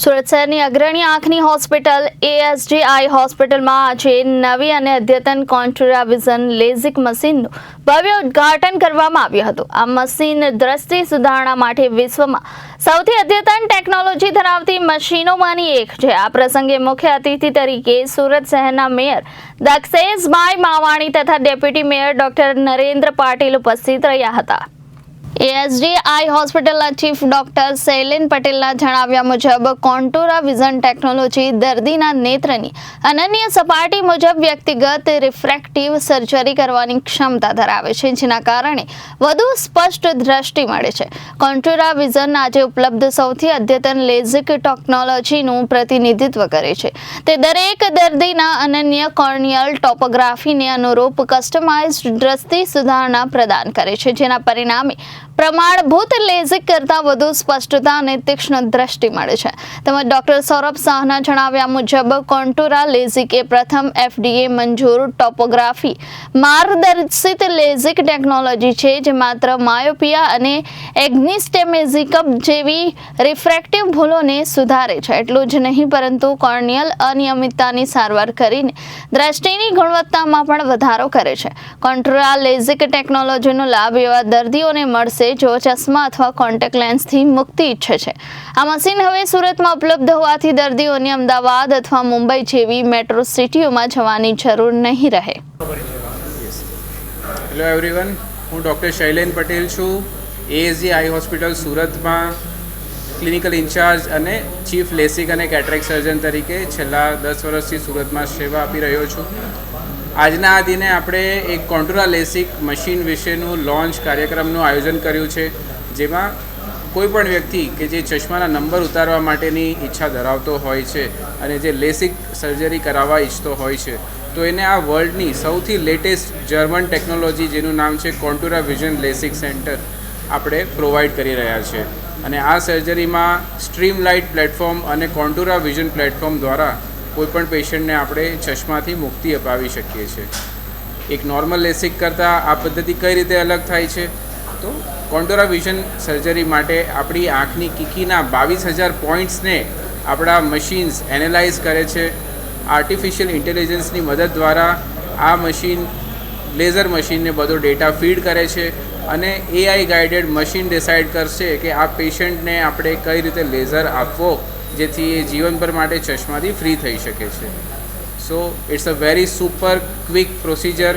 સુરત શહેરની અગ્રણી આંખની હોસ્પિટલ એએસજી આઈ હોસ્પિટલમાં આજે નવી અને અદ્યતન કોન્ટ્રા વિઝન લેઝિક મશીનનું ભવ્ય ઉદ્ઘાટન કરવામાં આવ્યું હતું. આ મશીન દ્રષ્ટિ સુધારણા માટે વિશ્વમાં સૌથી અદ્યતન ટેકનોલોજી ધરાવતી મશીનોમાંની એક છે. આ પ્રસંગે મુખ્ય અતિથિ તરીકે સુરત શહેરના મેયર દક્ષેશભાઈ માવાણી તથા deputy mayor doctor Narendra Patil ઉપસ્થિત રહ્યા હતા. એએસડી આઈ હોસ્પિટલના ચીફ ડોક્ટર શૈલેન પટેલના જણાવ્યા મુજબ, કોન્ટોરા વિઝન ટેકનોલોજી દર્દીના નેત્રની અનન્ય સપાટી મુજબ વ્યક્તિગત રિફ્રેક્ટિવ સર્જરી કરવાની ક્ષમતા ધરાવે છે, જેના કારણે વધુ સ્પષ્ટ દ્રષ્ટિ મળે છે. કોન્ટોરા વિઝન આજે ઉપલબ્ધ સૌથી અદ્યતન લેઝિક ટેકનોલોજીનું પ્રતિનિધિત્વ કરે છે. તે દરેક દર્દીના અનન્ય કોર્નિયલ ટોપોગ્રાફીને અનુરૂપ કસ્ટમાઇઝ્ડ દ્રષ્ટિ સુધારણા પ્રદાન કરે છે, જેના પરિણામે પ્રમાણભૂત લેઝિક કરતાં વધુ સ્પષ્ટતા અને તીક્ષ્ણ દ્રષ્ટિ મળે છે. તેમજ ડોક્ટર સૌરભ શાહના જણાવ્યા મુજબ, કોન્ટુરા લેઝિક એ પ્રથમ એફડીએ મંજૂર ટોપોગ્રાફી માર્ગદર્શિત લેઝિક ટેકનોલોજી છે, જે માત્ર માયોપિયા અને એગ્નિસ્ટેમેઝિકમ જેવી રિફ્રેક્ટિવ ભૂલોને સુધારે છે. એટલું જ નહીં, પરંતુ કોર્નિયલ અનિયમિતતાની સારવાર કરીને દ્રષ્ટિની ગુણવત્તામાં પણ વધારો કરે છે. કોન્ટ્રા લેઝિક ટેકનોલોજીનો લાભ એવા દર્દીઓને મળશે જો ચશ્મા અથવા કોન્ટેક્ટ લેન્સથી મુક્તિ ઈચ્છે છે. આ મશીન હવે સુરતમાં ઉપલબ્ધ હોવાથી દર્દીઓને અમદાવાદ અથવા મુંબઈ જેવી મેટ્રો સિટીઓમાં જવાની જરૂર નહીં રહે. હેલો એવરીવન હું ડૉક્ટર શૈલેન પટેલ છું. એએસજી આઈ હોસ્પિટલ સુરતમાં ક્લિનિકલ ઇન્ચાર્જ અને ચીફ લેસિક અને કેટરેક સર્જન તરીકે છેલ્લા દસ વર્ષથી સુરતમાં સેવા આપી રહ્યો છું. આજના આ દિને આપણે એક કોન્ટ્રા લેસિક મશીન વિશેનું લોન્ચ કાર્યક્રમનું આયોજન કર્યું છે, જેમાં કોઈ પણ વ્યક્તિ કે જે ચશ્માના નંબર ઉતારવા માટેની ઈચ્છા ધરાવતો હોય છે અને જે લેસિક સર્જરી કરાવવા ઈચ્છતો હોય છે, તો એને આ વર્લ્ડની સૌથી લેટેસ્ટ જર્મન ટેકનોલોજી જેનું નામ છે કોન્ટુરા વિઝન લેસિક સેન્ટર આપણે પ્રોવાઈડ કરી રહ્યા છે. અને આ સર્જરીમાં સ્ટ્રીમ લાઇટ પ્લેટફોર્મ અને કોન્ટુરા વિઝન પ્લેટફોર્મ દ્વારા કોઈપણ પેશન્ટને આપણે ચશ્માથી મુક્તિ અપાવી શકીએ છીએ. એક નોર્મલ લેસિક કરતાં આ પદ્ધતિ કઈ રીતે અલગ થાય છે? તો કોન્ટોરા વિઝન સર્જરી માટે આપણી આંખની કીકીના બાવીસ હજાર પોઈન્ટ્સને આપણા મશીન્સ એનાલાઇઝ કરે છે. આર્ટિફિશિયલ ઇન્ટેલિજન્સની મદદ દ્વારા આ મશીન લેઝર મશીનને બધો ડેટા ફીડ કરે છે. અને એઆઈ ગાઈડેડ મશીન ડિસાઇડ કરશે કે આ પેશન્ટને આપણે કઈ રીતે લેઝર આપવો, જેથી એ જીવનભર માટે ચશ્માથી ફ્રી થઈ શકે છે. So it's a very super quick procedure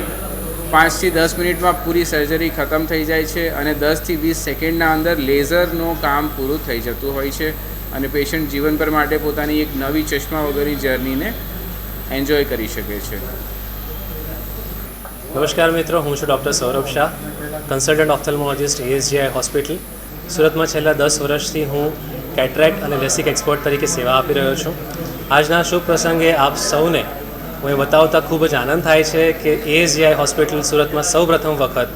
પાંચથી દસ મિનિટમાં પૂરી સર્જરી ખતમ થઈ જાય છે અને દસથી વીસ સેકન્ડના અંદર લેઝરનું કામ પૂરું થઈ જતું હોય છે અને પેશન્ટ જીવનભર માટે પોતાની એક નવી ચશ્મા વગરની જર્નીને એન્જોય કરી શકે છે. નમસ્કાર મિત્રો, હું છું doctor Saurabh Shah. Consultant ophthalmologist ASGI hospital. સુરતમાં છેલ્લા દસ વર્ષથી હું કેટરેક્ટ અને લેસિક એક્સપર્ટ તરીકે સેવા આપી રહ્યો છું. આજના શુભ પ્રસંગે આપ સૌને હું એ બતાવતા ખૂબ જ આનંદ થાય છે કે એએસજીઆઈ હોસ્પિટલ સુરતમાં સૌ પ્રથમ વખત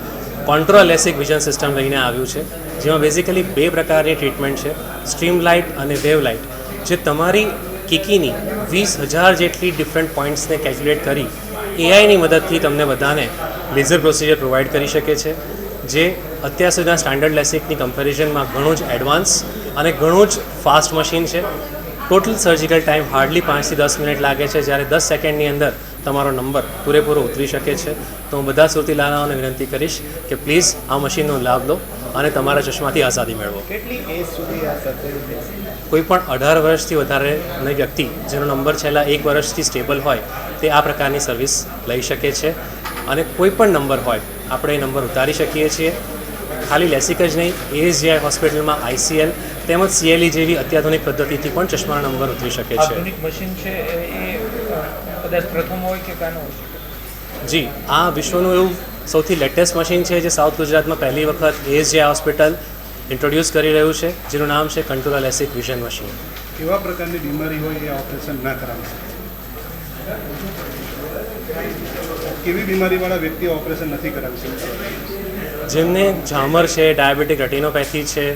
કોન્ટ્રો લેસિક વિઝન સિસ્ટમ લઈને આવ્યું છે, જેમાં બેઝિકલી બે પ્રકારની ટ્રીટમેન્ટ છે, સ્ટ્રીમ લાઇટ અને વેવ લાઇટ. જે તમારી કિકીની વીસ હજાર જેટલી ડિફરન્ટ પોઈન્ટ્સને કેલ્ક્યુલેટ કરી એઆઈની મદદથી તમને બધાને લેઝર પ્રોસિજર પ્રોવાઈડ કરી શકે છે, જે અત્યાર સુધીના સ્ટાન્ડર્ડ લેસિકની કમ્પેરિઝનમાં ઘણું જ એડવાન્સ અને ઘણું જ ફાસ્ટ મશીન છે. ટોટલ સર્જિકલ ટાઈમ હાર્ડલી પાંચથી દસ મિનિટ લાગે છે. જ્યારે દસ સેકન્ડની અંદર તમારો નંબર પૂરેપૂરો ઉતરી શકે છે. તો હું બધા સુરતી લાલાઓને વિનંતી કરીશ કે પ્લીઝ આ મશીનનો લાભ લો અને તમારા ચશ્માથી આઝાદી મેળવો. કેટલી એજ સુધી આ સર્જરી થશે કોઈ પણ અઢાર વર્ષથી વધારેની વ્યક્તિ જેનો નંબર છેલ્લા એક વર્ષથી સ્ટેબલ હોય તે આ પ્રકારની સર્વિસ લઈ શકે છે. અને કોઈ પણ નંબર હોય આપણે એ નંબર ઉતારી શકીએ છીએ. ખાલી લેસિક જ નહીં એએસજીઆઈ હોસ્પિટલમાં આઈસીએલ તેમજ સીએલઈ જેવી અત્યાધુનિક પદ્ધતિથી પણ ચશ્માનો નંબર ઉતરી શકે છે. મશીન છે એ એ, કદાચ પ્રથમ હોય કે કાનો હોય? જી આ વિશ્વનું એવું સૌથી લેટેસ્ટ મશીન છે જે સાઉથ ગુજરાતમાં પહેલી વખત એએસજીઆઈ હોસ્પિટલ ઇન્ટ્રોડ્યુસ કરી રહ્યું છે જેનું નામ છે કંટ્રોલ એસિક વિઝન મશીન કેવા પ્રકારની બીમારી હોય એ ઓપરેશન ના કરાવી શકે? કેવી બીમારીવાળા વ્યક્તિ ઓપરેશન નથી કરાવી શકતા? જેમને ઝામર છે ડાયાબિટીક રેટિનોપેથી છે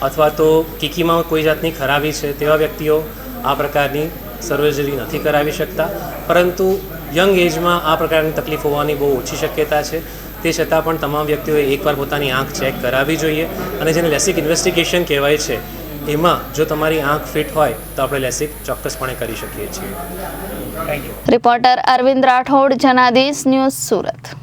અથવા તો કીકીમાં કોઈ જાતની ખરાબી છે તેવા વ્યક્તિઓ આ પ્રકારની સર્જરી નથી કરાવી શકતા. પરંતુ યંગ એજમાં આ પ્રકારની તકલીફ હોવાની બહુ ઓછી શક્યતા છે. તે છતાં પણ તમામ વ્યક્તિઓએ એકવાર પોતાની આંખ ચેક કરાવવી જોઈએ અને જેને લેસિક ઇન્વેસ્ટિગેશન કહેવાય છે, એમાં જો તમારી આંખ ફિટ હોય તો આપણે લેસિક ચોક્કસપણે કરી શકીએ છીએ. Reporter Arvind Rathod, Janadesh, news Surat.